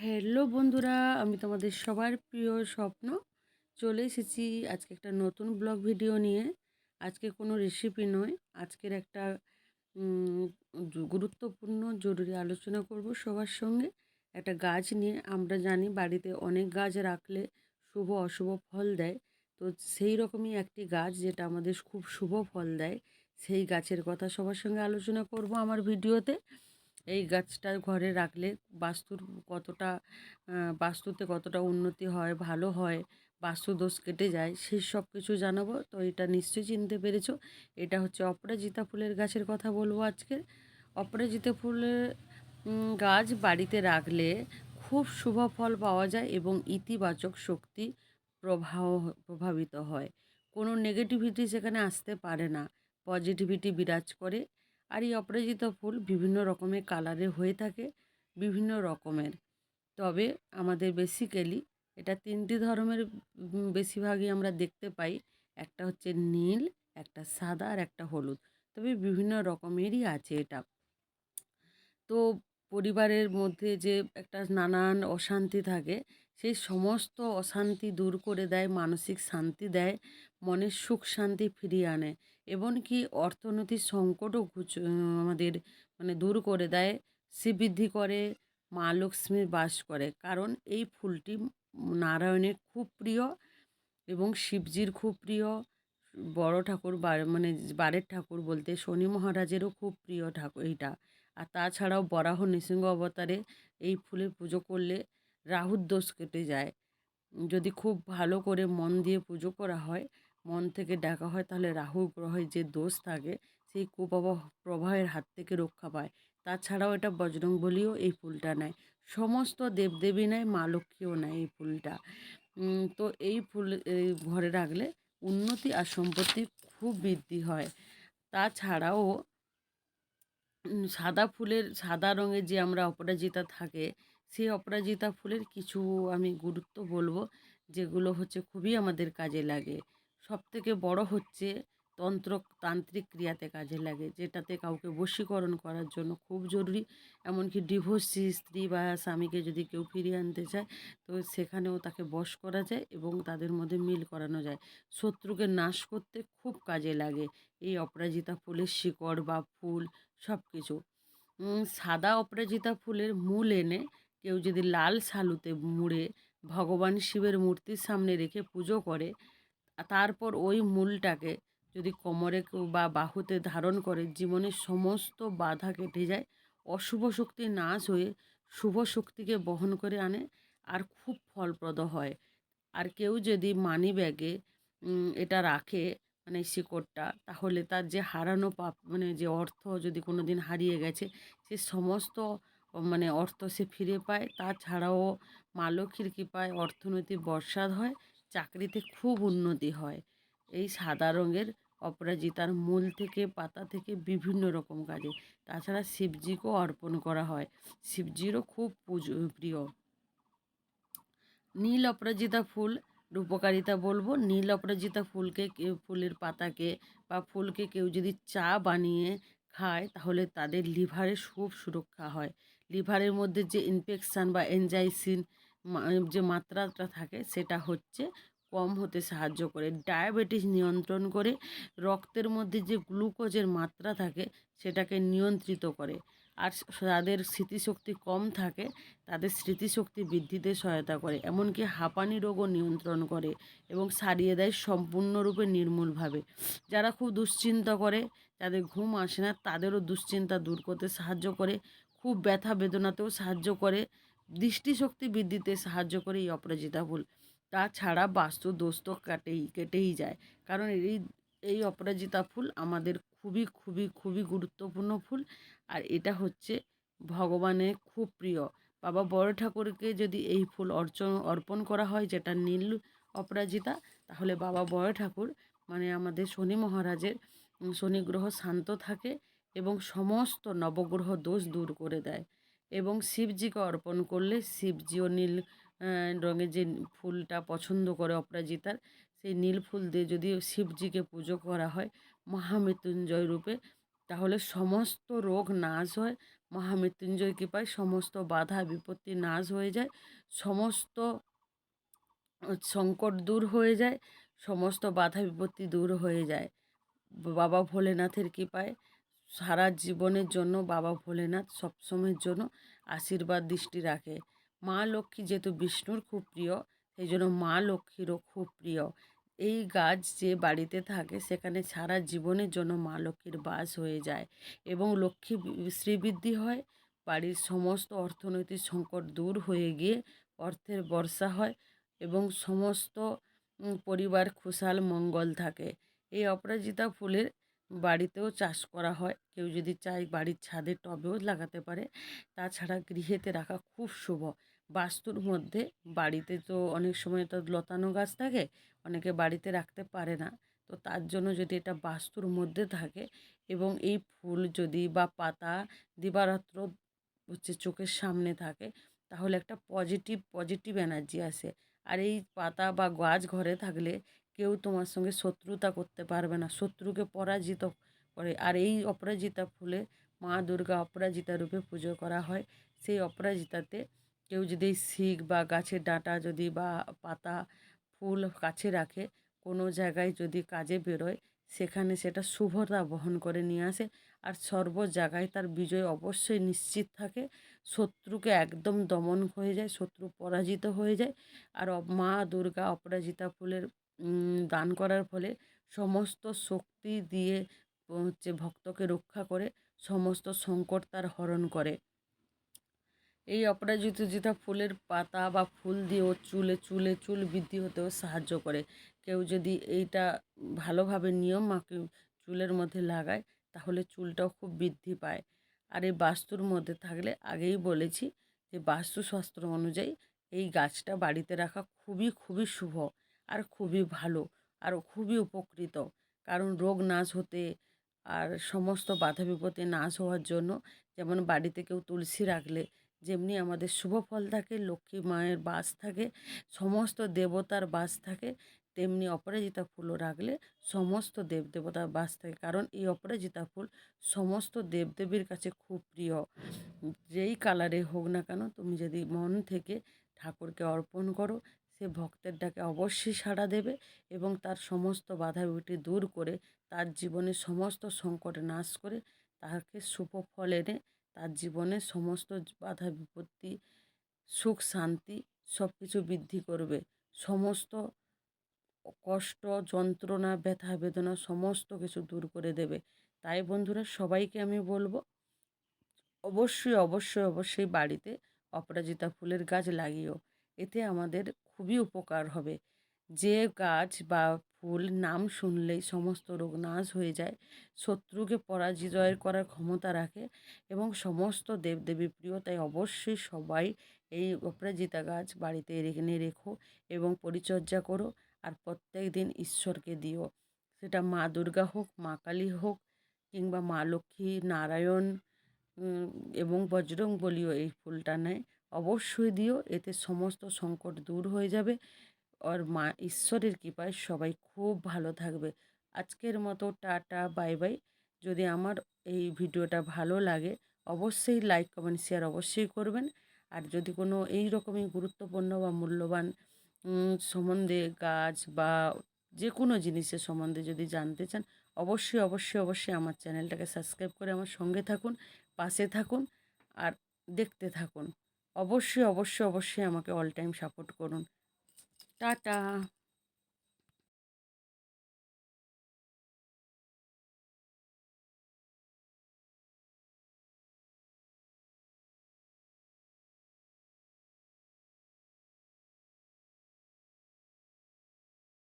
Hello বন্ধুরা, আমি তোমাদের সবার প্রিয় স্বপ্ন। চলে এসেছি আজকে একটা নতুন ব্লগ ভিডিও নিয়ে। আজকে কোনো রেসিপি নয়, আজকের একটা গুরুত্বপূর্ণ, জরুরি আলোচনা করব সবার সঙ্গে। একটা গাছ নিয়ে আমরা জানি বাড়িতে অনেক গাছ রাখলে শুভ অশুভ ফল দেয়। তো সেই রকমই একটি গাছ যেটা আমাদের খুব শুভ ফল দেয়। সেই গাছের কথা সবার সঙ্গে আলোচনা করব আমার ভিডিওতে। এই গাছটা ঘরে রাখলে বাস্তুর কতটা বাস্তুতে কতটা উন্নতি হয়, ভালো হয় বাস্তু দোষ কেটে যায় সেই সব কিছু জানাব। তো এটা নিশ্চয়ই চিনতে পেরেছ। এটা হচ্ছে অপরাজিতা ফুলের গাছের কথা বলব আজকে। অপরাজিতা ফুলের গাছ বাড়িতে রাখলে খুব শুভ ফল পাওয়া যায় এবং ইতিবাচক শক্তি প্রবাহ প্রভাবিত হয়। কোনো নেগেটিভিটি সেখানে আসতে পারে না। পজিটিভিটি বিরাজ করে। আর এই অপরাজিতা ফুল বিভিন্ন রকমের কালারে হয়ে থাকে, বিভিন্ন রকমের। তবে আমাদের বেসিক্যালি এটা তিনটি ধরনের বেশিরভাগই আমরা দেখতে পাই। একটা হচ্ছে নীল, একটা সাদা আর একটা হলুদ। তবে বিভিন্ন রকমেরই আছে এটা। তো পরিবারের মধ্যে যে একটা নানান অশান্তি থাকে সেই সমস্ত অশান্তি দূর করে দেয়, মানসিক শান্তি দেয়, মনের সুখ শান্তি ফিরিয়ে আনে। এমনকি অর্থনৈতিক সংকটও আমাদের মানে দূর করে দেয়, শ্রীবৃদ্ধি করে, মা লক্ষ্মীর বাস করে। কারণ এই ফুলটি নারায়ণের খুব প্রিয় এবং শিবজির খুব প্রিয়, বড় ঠাকুর মানে বারের ঠাকুর বলতে শনি মহারাজেরও খুব প্রিয় ঠাকুর এইটা। আর তাছাড়াও বরাহ নৃসিংহ অবতারে এই ফুলের পুজো করলে রাহুর দোষ কেটে যায়। যদি খুব ভালো করে মন দিয়ে পুজো করা হয় মন থেকে ডাকা হয় তাহলে রাহু গ্রহের যে দোষ থাকে সেই কুপ্রভাব প্রবাহের হাত থেকে রক্ষা পায়। তাছাড়াও এটা বজরংবলিও এই ফুলটা নেয়। সমস্ত দেবদেবী নেয় মা লক্ষ্মীও নেয় এই ফুলটা। তো এই ফুল এই ঘরে রাখলে উন্নতি আর সম্পত্তি খুব বৃদ্ধি হয়। তাছাড়াও সাদা ফুলের সাদা রঙের যে আমরা অপরাজিতা থাকে সেই অপরাজিতা ফুলের কিছু আমি গুরুত্ব বলব, যেগুলো হচ্ছে খুবই আমাদের কাজে লাগে। সব থেকে বড় হচ্ছে তন্ত্র, তান্ত্রিক ক্রিয়াতে কাজে লাগে, যেটাতে কাউকে বশীকরণ করার জন্য খুব জরুরি। এমনকি ডিভোর্সি, স্ত্রী বা স্বামীকে যদি কেউ ফিরিয়ে আনতে চায়, তো সেখানেও তাকে বশ করা যায় এবং তাদের মধ্যে মিল করানো যায়। শত্রুকে নাশ করতে খুব কাজে লাগে এই অপরাজিতা ফুলের শিকড় বা ফুল সব কিছু সাদা অপরাজিতা ফুলের মূল এনে কেউ যদি লাল শালুতে মুড়ে ভগবান শিবের মূর্তির সামনে রেখে পুজো করে তারপর ওই মূলটাকে যদি কোমরে বা বাহুতে ধারণ করে জীবনের সমস্ত বাধা কেটে যায়, অশুভ শক্তি নাশ হয়ে শুভ শক্তিকে বহন করে আনে আর খুব ফলপ্রদ হয়। আর কেউ যদি মানি ব্যাগে এটা রাখে মানে শিকড়টা, তাহলে তার যে হারানো পাপ মানে যে অর্থ যদি কোনো দিন হারিয়ে গেছে, সে সমস্ত মানে অর্থ সে ফিরে পায়। তাছাড়াও মা লক্ষ্মীর কৃপায় অর্থনৈতিক বর্ষাদ হয়, চাকরিতে খুব উন্নতি হয়। এই সাদা রঙের অপরাজিতার মূল থেকে পাতা থেকে বিভিন্ন রকম কাজে। তাছাড়া শিবজিকেও অর্পণ করা হয়। শিবজিরও খুব পুজো প্রিয়। নীল অপরাজিতা ফুল উপকারিতা বলব। নীল অপরাজিতা ফুলকে ফুলের পাতাকে বা ফুলকে কেউ যদি চা বানিয়ে খায়, তাহলে তাদের লিভারের খুব সুরক্ষা হয়। লিভারের মধ্যে যে ইনফেকশান বা এনজাইসিন যে মাত্রাটা থাকে, সেটা হচ্ছে কম হতে সাহায্য করে। ডায়াবেটিস নিয়ন্ত্রণ করে, রক্তের মধ্যে যে গ্লুকোজের মাত্রা থাকে, সেটাকে নিয়ন্ত্রিত করে। আর যাদের স্মৃতিশক্তি কম থাকে, তাদের স্মৃতিশক্তি বৃদ্ধিতে সহায়তা করে। এমনকি হাঁপানি রোগও নিয়ন্ত্রণ করে এবং সারিয়ে দেয় সম্পূর্ণরূপে নির্মূলভাবে। যারা খুব দুশ্চিন্তা করে, যাদের ঘুম আসে না, তাদেরও দুশ্চিন্তা দূর করতে সাহায্য করে। খুব ব্যথা বেদনাতেও সাহায্য করে, দৃষ্টিশক্তি বৃদ্ধিতে সাহায্য করে এই অপরাজিতা ফুল তাছাড়া বাস্তু দোষ তো কাটেই, কেটেই যায়। কারণ এই এই অপরাজিতা ফুল আমাদের খুবই খুবই খুবই গুরুত্বপূর্ণ ফুল আর এটা হচ্ছে ভগবানের খুব প্রিয়। বাবা বড় ঠাকুরকে যদি এই ফুল অর্চন, অর্পণ করা হয় যেটা নীল অপরাজিতা, তাহলে বাবা বড় ঠাকুর মানে আমাদের শনি মহারাজের শনি গ্রহ শান্ত থাকে। এবং সমস্ত নবগ্রহ দোষ দূর করে দেয়। এবং শিবজিকে অর্পণ করলে শিবজিও নীল রঙের যে ফুলটা পছন্দ করে অপরাজিতার, সেই নীল ফুল দিয়ে যদি শিবজিকে পুজো করা হয় মহামৃত্যুঞ্জয় রূপে, তাহলে সমস্ত রোগ নাশ হয়, মহামৃত্যুঞ্জয় কৃপায় সমস্ত বাধা বিপত্তি নাশ হয়ে যায়, সমস্ত সংকট দূর হয়ে যায়, সমস্ত বাধা বিপত্তি দূর হয়ে যায়। বাবা ভোলেনাথের কৃপায় সারা জীবনের জন্য বাবা ভোলেনাথ সবসময়ের জন্য আশীর্বাদ দৃষ্টি রাখে। মা লক্ষ্মী যেহেতু বিষ্ণুর খুব প্রিয়, সেই জন্য মা লক্ষ্মীরও খুব প্রিয়। এই গাছ যে বাড়িতে থাকে, সেখানে সারা জীবনের জন্য মা লক্ষ্মীর বাস হয়ে যায় এবং লক্ষ্মী শ্রীবৃদ্ধি হয়, বাড়ির সমস্ত অর্থনৈতিক সংকট দূর হয়ে গিয়ে অর্থের বর্ষা হয় এবং সমস্ত পরিবার খুশাল মঙ্গল থাকে। এই অপরাজিতা ফুলের বাড়িতেও চাষ করা হয়। কেউ যদি চায় বাড়ির ছাদে টবেও লাগাতে পারে। তাছাড়া গৃহেতে রাখা খুব শুভ। বাস্তুর মধ্যে বাড়িতে তো অনেক সময় তো লতানো গাছ থাকে, অনেকে বাড়িতে রাখতে পারে না। তো তার জন্য যদি এটা বাস্তুর মধ্যে থাকে এবং এই ফুল যদি বা পাতা দিবারাত্র হচ্ছে চোখের সামনে থাকে, তাহলে একটা পজিটিভ পজিটিভ এনার্জি আসে। আর এই পাতা বা গাছ ঘরে থাকলে কেউ তোমার সঙ্গে শত্রুতা করতে পারবে না। শত্রুকে পরাজিত করে। আর এই অপরাজিতা ফুলে মা দুর্গা অপরাজিতা রূপে পুজো করা হয়। সেই অপরাজিতাতে কেউ যদি শিখ বা গাছের ডাঁটা যদি বা পাতা, ফুল কাছে রাখে, কোনো জায়গায় যদি কাজে বেরোয়, সেখানে সেটা শুভতা বহন করে নিয়ে আসে। আর সর্ব জায়গায় তার বিজয় অবশ্যই নিশ্চিত থাকে। শত্রুকে একদম দমন হয়ে যায়, শত্রু পরাজিত হয়ে যায়। আর মা দুর্গা অপরাজিতা ফুলের দান করার ফলে সমস্ত শক্তি দিয়ে হচ্ছে ভক্তকে রক্ষা করে সমস্ত সংকট তার হরণ করে। এই অপরাজিত অপরাজিতা ফুলের পাতা বা ফুল দিয়েও চুলে চুলে চুল বৃদ্ধি হতেও সাহায্য করে। কেউ যদি এইটা ভালোভাবে নিয়ম মাকে চুলের মধ্যে লাগায়, তাহলে চুলটাও খুব বৃদ্ধি পায়। আর এই বাস্তুর মধ্যে থাকলে আগেই বলেছি যে বাস্তুশাস্ত্র অনুযায়ী এই গাছটা বাড়িতে রাখা খুবই খুবই শুভ। আর খুবই ভালো আর খুবই উপকৃত। কারণ রোগ নাশ হতে আর সমস্ত বাধা বিপত্তি নাশ হওয়ার জন্য যেমন বাড়িতে কেউ তুলসী রাখলে, যেমনি আমাদের শুভ ফল থাকে, লক্ষ্মী মায়ের বাস থাকে, সমস্ত দেবতার বাস থাকে, তেমনি অপরাজিতা ফুলও রাখলে সমস্ত দেব দেবতার বাস থাকে। কারণ এই অপরাজিতা ফুল সমস্ত দেবদেবীর কাছে খুব প্রিয়। যেই কালারে হোক না কেন, তুমি যদি মন থেকে ঠাকুরকে অর্পণ করো সে ভক্তের ডাকে অবশ্যই সাড়া দেবে এবং তার সমস্ত বাধা বিটি দূর করে তার জীবনের সমস্ত সংকট নাশ করে তাকে শুভ ফল এনে তার জীবনে সমস্ত বাধা বিপত্তি সুখ, শান্তি সব কিছু বৃদ্ধি করবে। সমস্ত কষ্ট, যন্ত্রণা, ব্যথা, বেদনা সমস্ত কিছু দূর করে দেবে। তাই বন্ধুরা, সবাইকে আমি বলব, অবশ্যই অবশ্যই অবশ্যই বাড়িতে অপরাজিতা ফুলের গাছ লাগিও এতে আমাদের খুবই উপকার হবে। যে গাছ বা ফুল নাম শুনলেই সমস্ত রোগ নাশ হয়ে যায়, শত্রুকে পরাজয় করার ক্ষমতা রাখে এবং সমস্ত দেবদেবী প্রিয়, তাই অবশ্যই সবাই এই অপরাজিতা গাছ বাড়িতে এনে রেখো এবং পরিচর্যা করো আর প্রত্যেক দিন ঈশ্বরকে দিও। সেটা মা দুর্গা হোক, মা কালী হোক কিংবা মা লক্ষ্মী নারায়ণ এবং বজরং বলিও এই ফুলটা নেয়। অবশ্যই দিও, এতে সমস্ত সংকট দূর হয়ে যাবে। আর মা, ঈশ্বরের কৃপায় সবাই খুব ভালো থাকবে। আজকের মতো টাটা, বাই বাই। যদি আমার এই ভিডিওটা ভালো লাগে, অবশ্যই লাইক, কমেন্ট, শেয়ার অবশ্যই করবেন। আর যদি কোনো এই রকমই গুরুত্বপূর্ণ বা মূল্যবান সম্বন্ধে গাছ বা যে কোনো জিনিসের সম্বন্ধে যদি জানতে চান, অবশ্যই অবশ্যই অবশ্যই আমার চ্যানেলটাকে সাবস্ক্রাইব করে আমার সঙ্গে থাকুন, পাশে থাকুন, আর দেখতে থাকুন। অবশ্যই অবশ্যই অবশ্যই আমাকে অল টাইম সাপোর্ট করুন। টাটা।